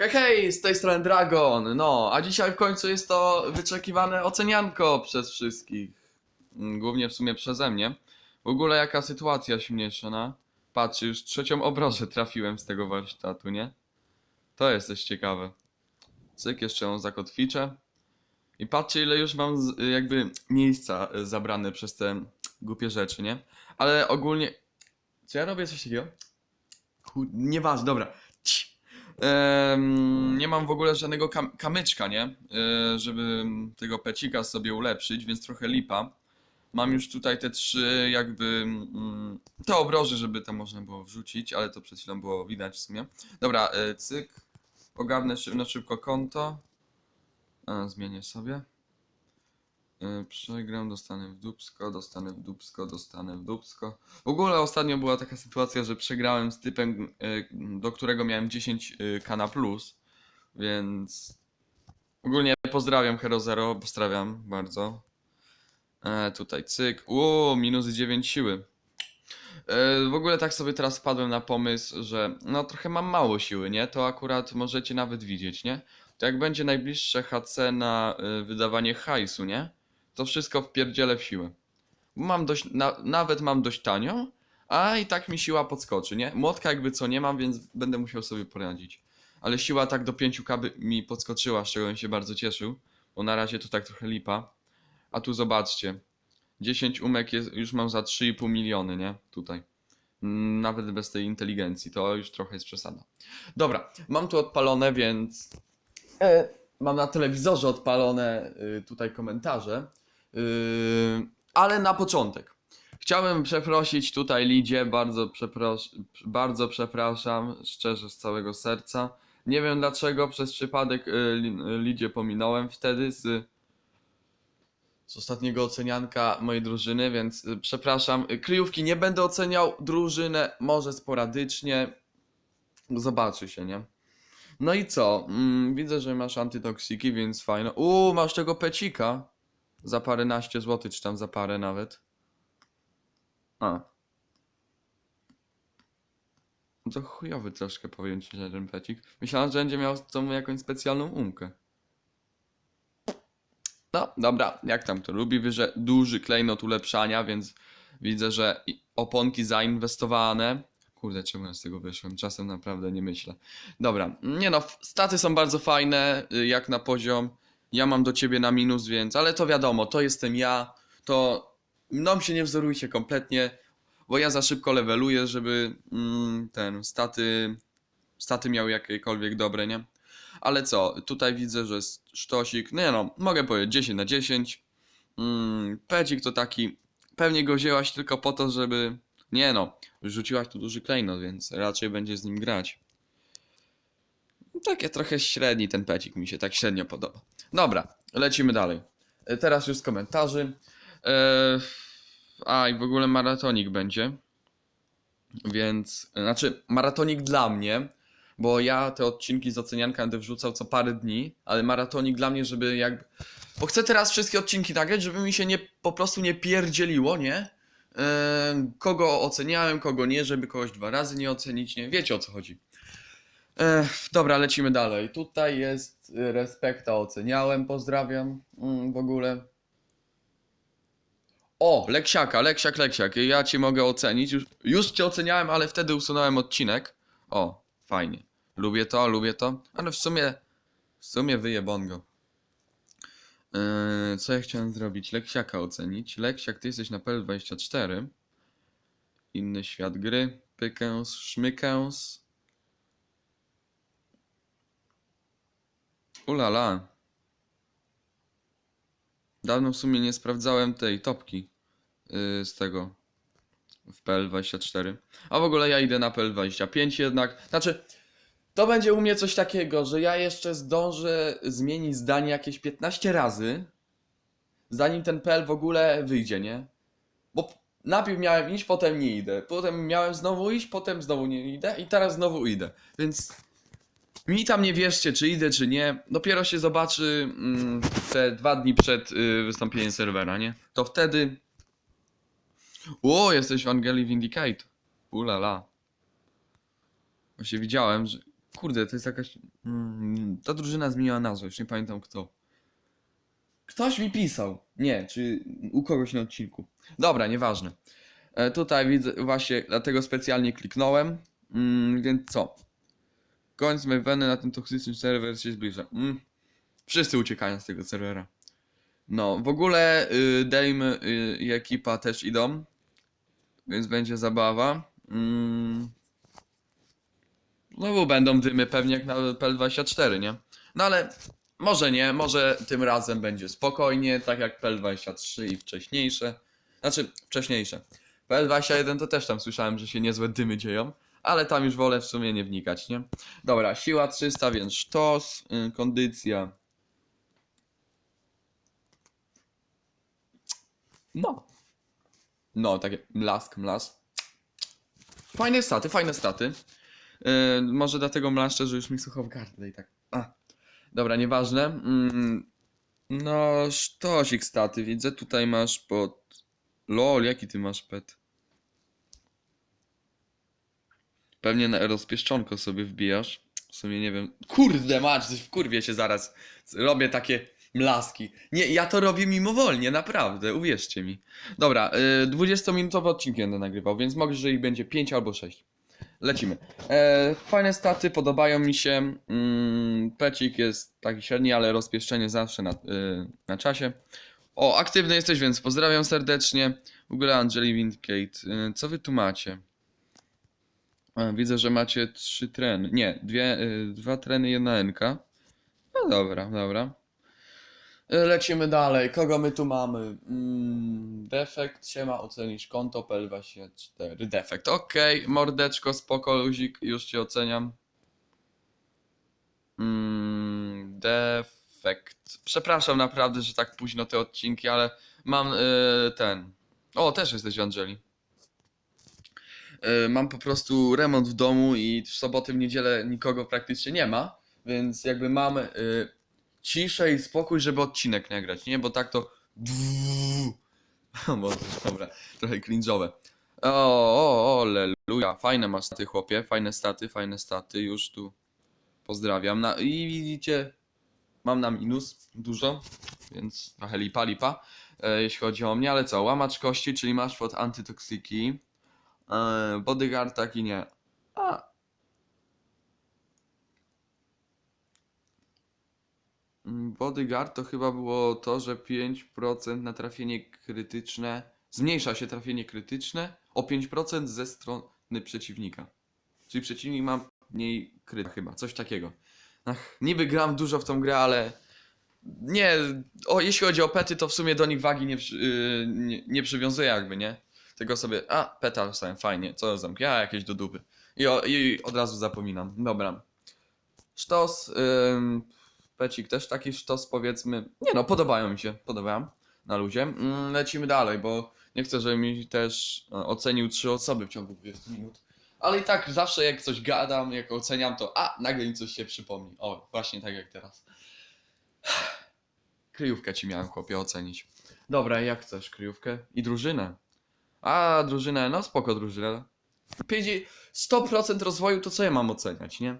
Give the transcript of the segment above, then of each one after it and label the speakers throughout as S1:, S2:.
S1: Hej, hej, z tej strony Dragon, no, a dzisiaj w końcu jest to wyczekiwane ocenianko przez wszystkich. Mm, Głównie w sumie przeze mnie. W ogóle jaka sytuacja śmieszna. Patrz, już trzecią obrożę trafiłem z tego warsztatu, nie? To jest też ciekawe. Cyk, jeszcze ją zakotwiczę. I patrzcie ile już mam jakby miejsca y, zabrane przez te głupie rzeczy, nie? Ale ogólnie... Czy ja robię coś takiego? Chu... Nieważne, dobra. Cii. Em, nie mam w ogóle żadnego kam kamyczka, nie? E, żeby tego pecika sobie ulepszyć, więc trochę lipa. Mam już tutaj te trzy jakby mm, te obroże, żeby to można było wrzucić, ale to przed chwilą było widać w sumie. Dobra, e, cyk. Ogarnę na szybko konto. E, zmienię sobie. E, Przegram, dostanę w dupsko, dostanę w dupsko, dostanę w dupsko. W ogóle ostatnio była taka sytuacja, że przegrałem z typem, e, do którego miałem 10 e, kana plus, więc ogólnie pozdrawiam Hero Zero, pozdrawiam bardzo. E, tutaj cyk, uuu, minus 9 siły. E, w ogóle tak sobie teraz wpadłem na pomysł, że no trochę mam mało siły, nie? To akurat możecie nawet widzieć, nie? To jak będzie najbliższe HC na e, wydawanie hajsu, nie? To wszystko wpierdzielę w siłę. Mam dość, na, nawet mam dość tanio, a i tak mi siła podskoczy, nie? Młotka jakby co nie mam, więc będę musiał sobie poradzić. Ale siła tak do 5k by mi podskoczyła, z czego bym się bardzo cieszył, bo na razie to tak trochę lipa. A tu zobaczcie, 10 umek jest, już mam za 3,5 miliony, nie? Tutaj. Nawet bez tej inteligencji, to już trochę jest przesada. Dobra, mam tu odpalone, więc e, mam na telewizorze odpalone y, tutaj komentarze. Yy, ale na początek. Chciałem przeprosić tutaj Lidzie, bardzo, przepros bardzo przepraszam, szczerze z całego serca. Nie wiem dlaczego, przez przypadek y, Li- Lidzie pominąłem wtedy z, z ostatniego ocenianka mojej drużyny, więc y, przepraszam. Kryjówki nie będę oceniał, drużynę może sporadycznie. Zobaczy się, nie? No i co? Mm, widzę, że masz antytoksiki, więc fajno. Uuu, masz tego pecika. Za paręnaście złotych, czy tam za parę nawet. A. No to chujowy troszkę powiem ci, ten pecik. Myślałem, że będzie miał tą jakąś specjalną umkę. No, dobra, jak tam to lubi, że duży klejnot ulepszania, więc widzę, że oponki zainwestowane. Kurde, czemu ja z tego wyszłem? Czasem naprawdę nie myślę. Dobra, nie no, staty są bardzo fajne, y, jak na poziom. Ja mam do ciebie na minus, więc, ale to wiadomo, to jestem ja, to mną się nie wzorujcie kompletnie, bo ja za szybko leveluję, żeby mm, ten staty, staty miały jakiekolwiek dobre, nie? Ale co, tutaj widzę, że sztosik, no nie no, mogę powiedzieć 10 na 10. Mm, Pecik to taki, pewnie go wzięłaś tylko po to, żeby, nie no, rzuciłaś tu duży klejnot, więc raczej będzie z nim grać. Takie trochę średni ten pecik mi się tak średnio podoba. Dobra, lecimy dalej. E, Teraz już z komentarzy. E, a i w ogóle maratonik będzie. Więc, znaczy, maratonik dla mnie, bo ja te odcinki z ocenianka będę wrzucał co parę dni, ale maratonik dla mnie, żeby jakby. Bo chcę teraz wszystkie odcinki nagrać, żeby mi się nie po prostu nie pierdzieliło, nie? E, kogo oceniałem, kogo nie, żeby kogoś dwa razy nie ocenić, nie? Wiecie o co chodzi. Ech, dobra, lecimy dalej. Tutaj jest y, Respekta oceniałem, pozdrawiam mm, w ogóle. O, Leksiaka, Leksiak, Leksiak. Ja cię mogę ocenić. Już, już cię oceniałem, ale wtedy usunąłem odcinek. O, fajnie. Lubię to, lubię to. Ale w sumie, w sumie wyje bongo. Yy, co ja chciałem zrobić? Leksiaka ocenić. Leksiak, ty jesteś na PL24. Inny świat gry. Pykęs, szmykęs. Ulala. Dawno w sumie nie sprawdzałem tej topki yy, z tego w PL24. A w ogóle ja idę na PL25 jednak. Znaczy, to będzie u mnie coś takiego, że ja jeszcze zdążę zmienić zdanie jakieś 15 razy, zanim ten PL w ogóle wyjdzie, nie? Bo najpierw miałem iść, potem nie idę. Potem miałem znowu iść, potem znowu nie idę i teraz znowu idę. Więc mi tam nie wierzcie, czy idę, czy nie. Dopiero się zobaczy mm, te dwa dni przed y, wystąpieniem serwera, nie? To wtedy. O, jesteś w Angeli Vindicate. Ulala. Właśnie widziałem, że Kurde, to jest jakaś... Mm, ta drużyna zmieniła nazwę, już nie pamiętam kto. Ktoś mi pisał. Nie, czy u kogoś na odcinku. Dobra, nieważne. E, tutaj widzę, właśnie dlatego specjalnie kliknąłem. Mm, więc co? Końc Maveny na ten toksyczny serwer się zbliża. Mm. Wszyscy uciekają z tego serwera. No, w ogóle y, Dame y, i ekipa też idą. Więc będzie zabawa. Mm. Znowu będą dymy pewnie jak na PL24, nie? No ale może nie, może tym razem będzie spokojnie, tak jak PL23 i wcześniejsze. Znaczy, wcześniejsze. PL21 to też tam słyszałem, że się niezłe dymy dzieją, ale tam już wolę w sumie nie wnikać, nie? Dobra, siła 300, więc sztos, y, kondycja. No. No, takie mlask, mlask. Fajne staty, fajne staty. Yy, może dlatego mlaszczę, że już mi sucho w gardle i tak. A. Dobra, nieważne. Mm, no, sztosik staty. Widzę, tutaj masz pod... Lol, jaki ty masz pet? Pewnie na rozpieszczonko sobie wbijasz. W sumie nie wiem. Kurde, w kurwie się zaraz. Robię takie mlaski. Nie, ja to robię mimowolnie, naprawdę, uwierzcie mi. Dobra, y, 20-minutowy odcinek będę nagrywał, więc mogę, że ich będzie 5 albo 6. Lecimy. E, fajne staty, podobają mi się. Mm, pecik jest taki średni, ale rozpieszczenie zawsze na, y, na czasie. O, aktywny jesteś, więc pozdrawiam serdecznie. W ogóle Angeli Windgate, y, co wy tu macie? E, widzę, że macie trzy treny. Nie, dwie, y, dwa treny, jedna enka. No dobra, dobra. E, Lecimy dalej. Kogo my tu mamy? Mm, defekt się ma ocenić konto PL24. Defekt, okej. Mordeczko, spoko, luzik, już cię oceniam. Mm, defekt. Przepraszam naprawdę, że tak późno te odcinki, ale mam y, ten. O, też jesteś w Angeli. Y, mam po prostu remont w domu i w soboty, w niedzielę nikogo praktycznie nie ma, więc jakby mam y, ciszę i spokój, żeby odcinek nagrać, nie? Bo tak to. O Boże, dobra, trochę cringe'owe. O, o, o. Fajne masz staty, chłopie. Fajne staty, fajne staty. Już tu pozdrawiam. Na, I widzicie, mam na minus dużo, więc trochę lipa, lipa. E, jeśli chodzi o mnie, ale co? Łamacz kości, czyli masz pod antytoksyki. E, bodyguard taki nie. A, Mm, Bodyguard to chyba było to, że 5% na trafienie krytyczne. Zmniejsza się trafienie krytyczne o 5% ze strony przeciwnika. Czyli przeciwnik ma mniej kryt chyba, coś takiego. Ach, niby gram dużo w tą grę, ale nie, o, jeśli chodzi o pety, to w sumie do nich wagi nie, yy, nie, nie przywiązuję jakby, nie? Tylko sobie, a, peta dostałem, fajnie, co zamk, ja jakieś do dupy. I, o, I od razu zapominam. Dobra. Sztos, ym, Pecik też taki sztos powiedzmy. Nie no, podobają mi się, podobają na luzie. Mm, Lecimy dalej, bo nie chcę, żeby mi też e, ocenił trzy osoby w ciągu 20 minut. Ale i tak zawsze jak coś gadam, jak oceniam, to a, nagle mi coś się przypomni. O, właśnie tak jak teraz. Kryjówkę ci miałem, chłopie, ocenić. Dobra, jak chcesz kryjówkę? I drużynę. A, drużynę, no spoko drużynę. 50 100% rozwoju to co ja mam oceniać, nie?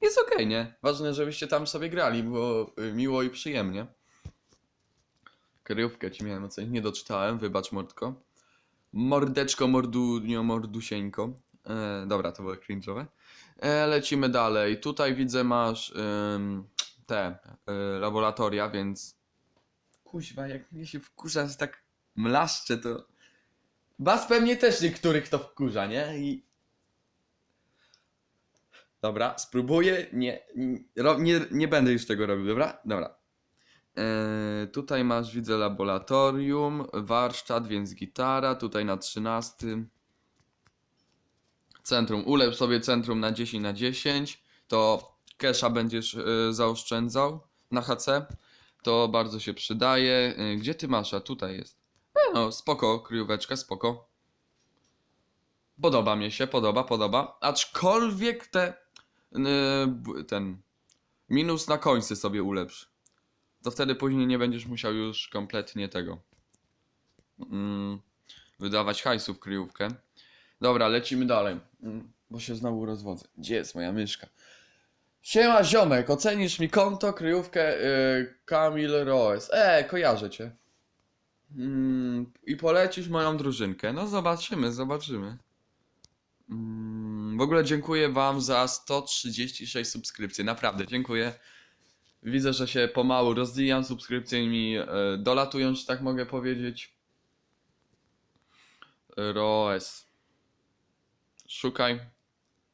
S1: Jest okej, nie? Ważne, żebyście tam sobie grali, było y, miło i przyjemnie. Kryjówkę ci miałem ocenić, nie doczytałem, wybacz mordko. Mordeczko, mordunio, mordusieńko. E, dobra, to było cringe'owe. E, lecimy dalej. Tutaj widzę masz ym, te y, laboratoria, więc... Kuźwa, jak mnie się wkurza, że tak mlaszczę, to... Was pewnie też niektórych to wkurza, nie? I Dobra, spróbuję. Nie, nie, nie, będę już tego robił, dobra? Dobra. Eee, tutaj masz, widzę, laboratorium, warsztat, więc gitara. Tutaj na 13. Centrum. Ulepsz sobie centrum na 10 na 10. To kesha będziesz e, zaoszczędzał na HC. To bardzo się przydaje. E, gdzie ty masz? A tutaj jest. No, spoko, kryjóweczka, spoko. Podoba mi się, podoba, podoba. Aczkolwiek te Yy, ten minus na końcu sobie ulepsz. To wtedy później nie będziesz musiał już kompletnie tego mm, wydawać hajsu w kryjówkę. Dobra, lecimy dalej, mm, bo się znowu rozwodzę. Gdzie jest moja myszka? Siema ziomek, ocenisz mi konto, kryjówkę yy, Kamil Roes. E, kojarzę cię. Mm, I polecisz moją drużynkę. No zobaczymy, zobaczymy. Mm, w ogóle dziękuję wam za 136 subskrypcji. Naprawdę, dziękuję. Widzę, że się pomału rozwijam, subskrypcje mi e, dolatują, czy tak mogę powiedzieć. Roes. Szukaj.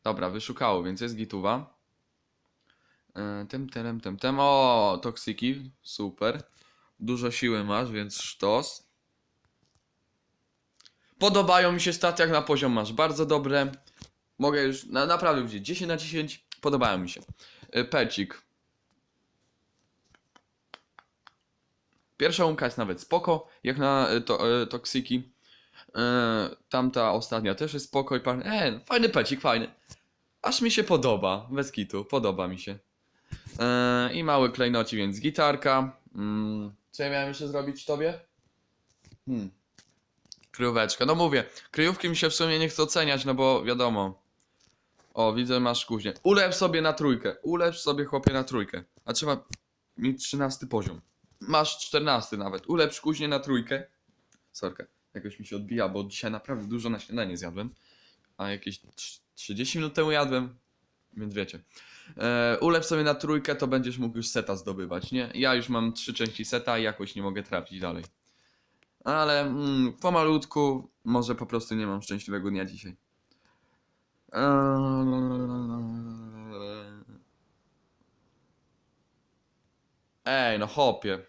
S1: Dobra, wyszukało, więc jest gituwa. E, Tem, terem, tem, tem. O, toksiki, super. Dużo siły masz, więc sztos. Podobają mi się staty, jak na poziom masz. Bardzo dobre. Mogę już na, naprawdę powiedzieć 10 na 10. Podobają mi się. E, Pecik. Pierwsza łąka jest nawet spoko, jak na e, to, e, toksiki. Tamta ostatnia też jest spoko i pan. E, fajny pecik, fajny. Aż mi się podoba, bez kitu, podoba mi się. I mały klejnoci, więc gitarka. Mm, co ja miałem jeszcze zrobić tobie? Hmm. Kryjóweczka. No mówię, kryjówki mi się w sumie nie chce oceniać, no bo wiadomo. O, widzę, masz kuźnię. Ulepsz sobie na trójkę. Ulepsz sobie chłopie na trójkę. A trzeba mieć 13 poziom. Masz 14 nawet. Ulepsz kuźnię na trójkę. Sorka, jakoś mi się odbija, bo dzisiaj naprawdę dużo na śniadanie zjadłem. A jakieś trz- 30 minut temu jadłem. Więc wiecie. E, ulepsz sobie na trójkę, to będziesz mógł już seta zdobywać, nie? Ja już mam trzy części seta i jakoś nie mogę trafić dalej. Ale mm, pomalutku, może po prostu nie mam szczęśliwego dnia dzisiaj. Ej, no hopie.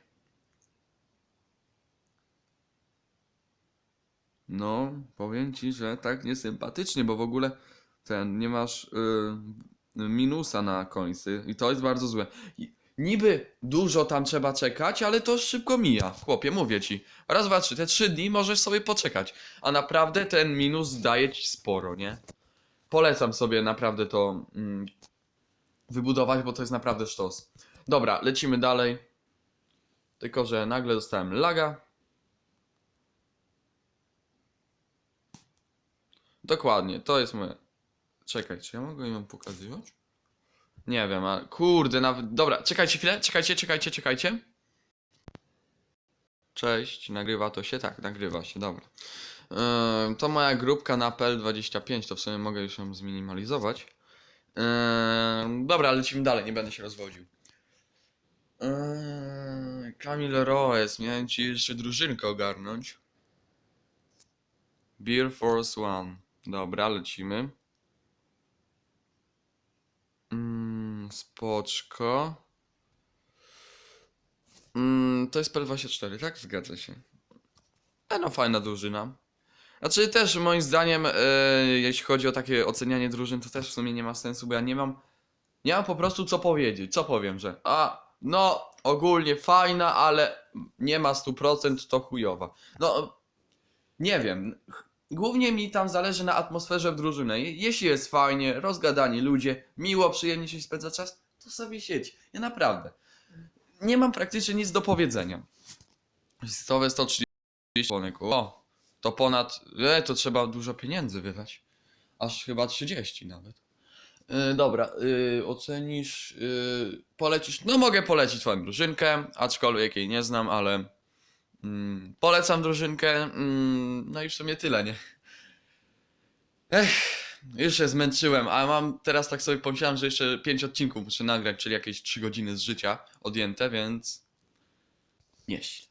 S1: No, powiem ci, że tak niesympatycznie, bo w ogóle ten, nie masz y, minusa na końcu i to jest bardzo złe. I, niby dużo tam trzeba czekać, ale to szybko mija. Chłopie, mówię ci. Raz, dwa, trzy. Te trzy dni możesz sobie poczekać. A naprawdę ten minus daje ci sporo, nie? Polecam sobie naprawdę to mm, wybudować, bo to jest naprawdę sztos. Dobra, lecimy dalej. Tylko, że nagle dostałem laga. Dokładnie, to jest moje. Czekaj, czy ja mogę ją pokazywać? Nie wiem, a kurde, nawet. Dobra, czekajcie chwilę, czekajcie, czekajcie, czekajcie. Cześć, nagrywa to się? Tak, nagrywa się, dobra. Ym, to moja grupka na PL25, to w sumie mogę już ją zminimalizować. Ym, dobra, lecimy dalej, nie będę się rozwodził. Ym, Kamil Roes, miałem ci jeszcze drużynkę ogarnąć. Beer Force One. Dobra, lecimy. Spoczko. Mm, to jest PL24, tak? Zgadza się. E, no fajna drużyna. Znaczy też moim zdaniem, e, jeśli chodzi o takie ocenianie drużyn, to też w sumie nie ma sensu, bo ja nie mam, nie mam po prostu co powiedzieć. Co powiem, że a, no ogólnie fajna, ale nie ma 100%, to chujowa. No, nie wiem. Głównie mi tam zależy na atmosferze w drużynie. Je- Jeśli jest fajnie, rozgadani ludzie, miło, przyjemnie się spędza czas, to sobie siedź. Ja naprawdę. Nie mam praktycznie nic do powiedzenia. Listowe 130 członków. O, to ponad. E, to trzeba dużo pieniędzy wydać. Aż chyba 30 nawet. Yy, dobra, yy, ocenisz, yy, polecisz. No mogę polecić twoją drużynkę, aczkolwiek jej nie znam, ale mm, polecam drużynkę. Mm, no i w sumie tyle, nie? Ech, już się zmęczyłem, a mam teraz tak sobie pomyślałem, że jeszcze 5 odcinków muszę nagrać, czyli jakieś 3 godziny z życia odjęte, więc nieźle.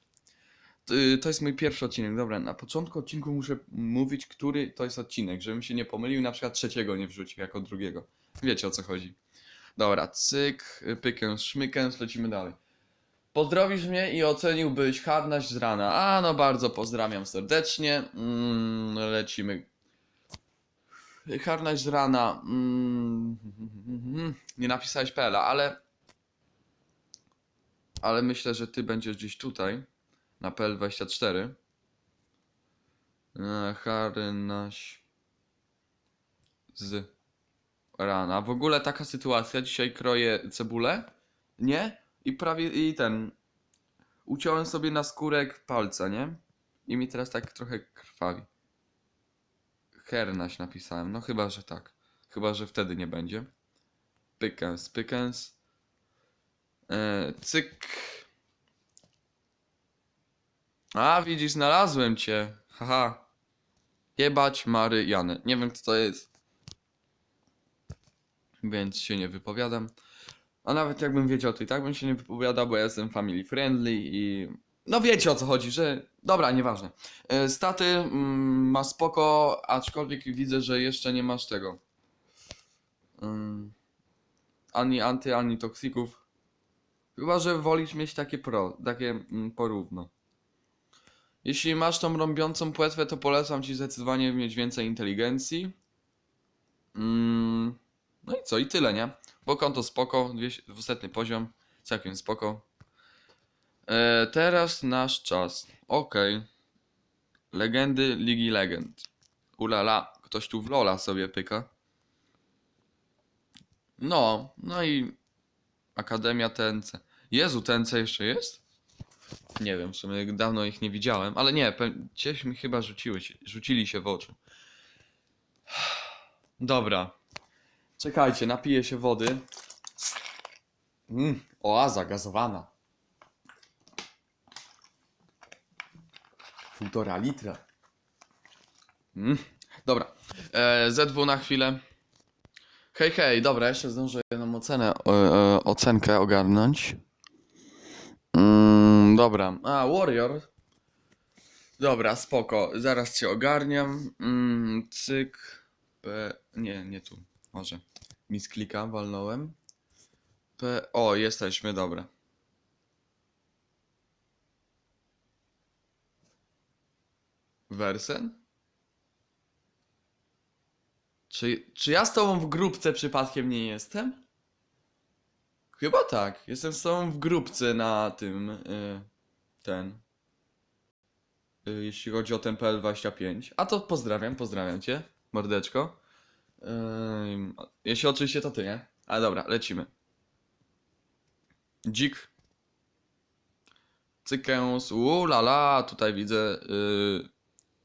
S1: Y, To jest mój pierwszy odcinek. Dobra, na początku odcinku muszę mówić, który to jest odcinek, żebym się nie pomylił, na przykład trzeciego nie wrzucił jako drugiego. Wiecie o co chodzi. Dobra, cyk, pykę, szmykę, lecimy dalej. Pozdrowisz mnie i oceniłbyś harnaś z rana. A, no bardzo pozdrawiam serdecznie. Mm, lecimy. Harnaś z rana. Mm, nie napisałeś PL, ale. Ale myślę, że ty będziesz gdzieś tutaj. Na PL24. E, Harnaś z rana. W ogóle taka sytuacja. Dzisiaj kroję cebulę. Nie? I prawie. I ten. Uciąłem sobie na skórek palca, nie? I mi teraz tak trochę krwawi. Hernaś napisałem. No chyba, że tak. Chyba, że wtedy nie będzie. Pykens, pykens. E, cyk. A, widzisz, znalazłem cię. Haha. Jebać Mary Janę. Nie wiem, kto to jest. Więc się nie wypowiadam. A nawet jakbym wiedział, to i tak bym się nie wypowiadał, bo ja jestem family friendly i... No wiecie o co chodzi, że... Dobra, nieważne. E, Staty mm, ma spoko, aczkolwiek widzę, że jeszcze nie masz tego. Mm, ani anty, ani toksików. Chyba, że wolisz mieć takie pro, takie mm, porówno. Jeśli masz tą rąbiącą płetwę, to polecam ci zdecydowanie mieć więcej inteligencji. Mm, no i co, i tyle, nie? Bo konto spoko, 200 poziom, całkiem spoko. E, teraz nasz czas. Okej. Legendy Ligi Legend. Ulala, ktoś tu w Lola sobie pyka. No, no i Akademia TNC. Jezu, TNC jeszcze jest? Nie wiem, w sumie dawno ich nie widziałem, ale nie, gdzieś mi chyba rzuciły rzucili się w oczy. Dobra. Czekajcie, napiję się wody. Mm, oaza gazowana. Półtora litra. Mm, dobra. E, ZW na chwilę. Hej, hej, dobra, jeszcze zdążę jedną ocenę, e, e, ocenkę ogarnąć. Mm, dobra, a Warrior. Dobra, spoko, zaraz cię ogarniam. Mm, cyk. P... Nie, nie tu, może. Misklika, walnąłem. P... O, jesteśmy, dobra. Wersen? Czy, czy ja z tobą w grupce przypadkiem nie jestem? Chyba tak. Jestem z tobą w grupce na tym. Y, ten. Y, jeśli chodzi o ten PL25. A to pozdrawiam, pozdrawiam cię, mordeczko. Jeśli oczywiście to ty, nie? Ale dobra, lecimy. Dzik. Cykęs. Uuu, la la, tutaj widzę. Y,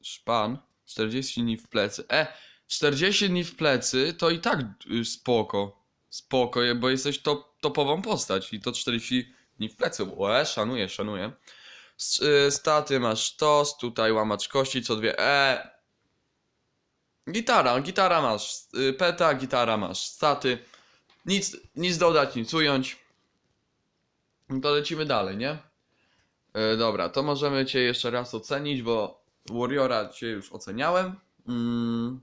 S1: szpan. 40 dni w plecy. E, 40 dni w plecy to i tak y, spoko. Spoko, bo jesteś top, topową postać i to 40 dni w plecy. Łe, szanuję, szanuję. Y, Staty masz tos, tutaj łamacz kości, co dwie. E. Gitara, gitara masz. y, Peta, gitara masz. Staty. Nic, nic dodać, nic ująć. No To lecimy dalej, nie? E, dobra, to możemy cię jeszcze raz ocenić, bo Warriora cię już oceniałem. Mm.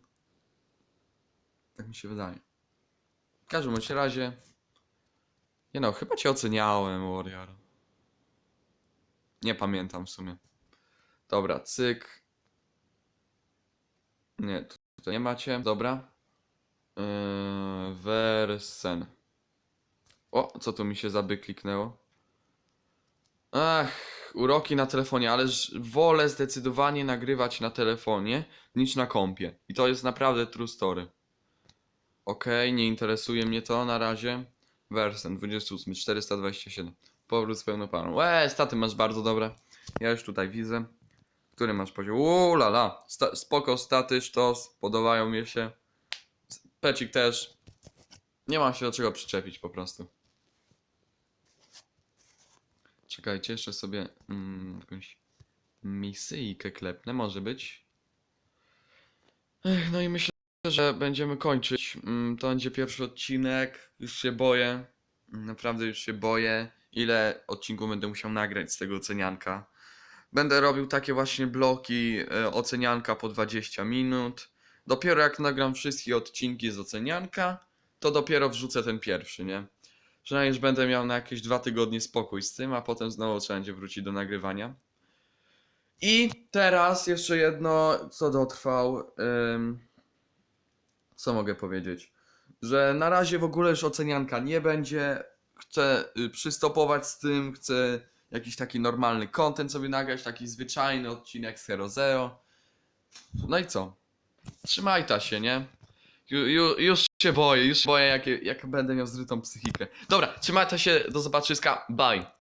S1: Tak mi się wydaje. W każdym bądź razie. Nie no, chyba cię oceniałem, Warrior. Nie pamiętam w sumie. Dobra, cyk. Nie, tu- tutaj nie macie. Dobra. Yy, Wersen. O, co tu mi się zaby kliknęło? Ach, uroki na telefonie, ależ wolę zdecydowanie nagrywać na telefonie niż na kompie. I to jest naprawdę true story. Okej, nie interesuje mnie to na razie. Wersen 28, 427. Powrót z pełną parą. Łe, staty masz bardzo dobre. Ja już tutaj widzę. Który masz poziom? Uuu, la la. Sta spoko, staty, sztos. Podobają mi się. Pecik też. Nie mam się do czego przyczepić po prostu. Czekajcie, jeszcze sobie mm, jakąś misyjkę klepnę, może być. Ech, no i myślę, że będziemy kończyć. Mm, To będzie pierwszy odcinek. Już się boję. Naprawdę już się boję. Ile odcinków będę musiał nagrać z tego ocenianka. Będę robił takie właśnie bloki e, ocenianka po 20 minut. Dopiero jak nagram wszystkie odcinki z ocenianka, to dopiero wrzucę ten pierwszy, nie? Przynajmniej będę miał na jakieś dwa tygodnie spokój z tym, a potem znowu trzeba będzie wrócić do nagrywania. I teraz jeszcze jedno, co dotrwał. Ym, co mogę powiedzieć? Że na razie w ogóle już ocenianka nie będzie. Chcę y, przystopować z tym, chcę jakiś taki normalny content sobie nagrać, taki zwyczajny odcinek z Hero Zero. No i co? Trzymaj ta się, nie? Ju, ju, już się boję, już się boję, jak, jak będę miał zrytą psychikę. Dobra, trzymaj ta się, do zobaczyska, bye.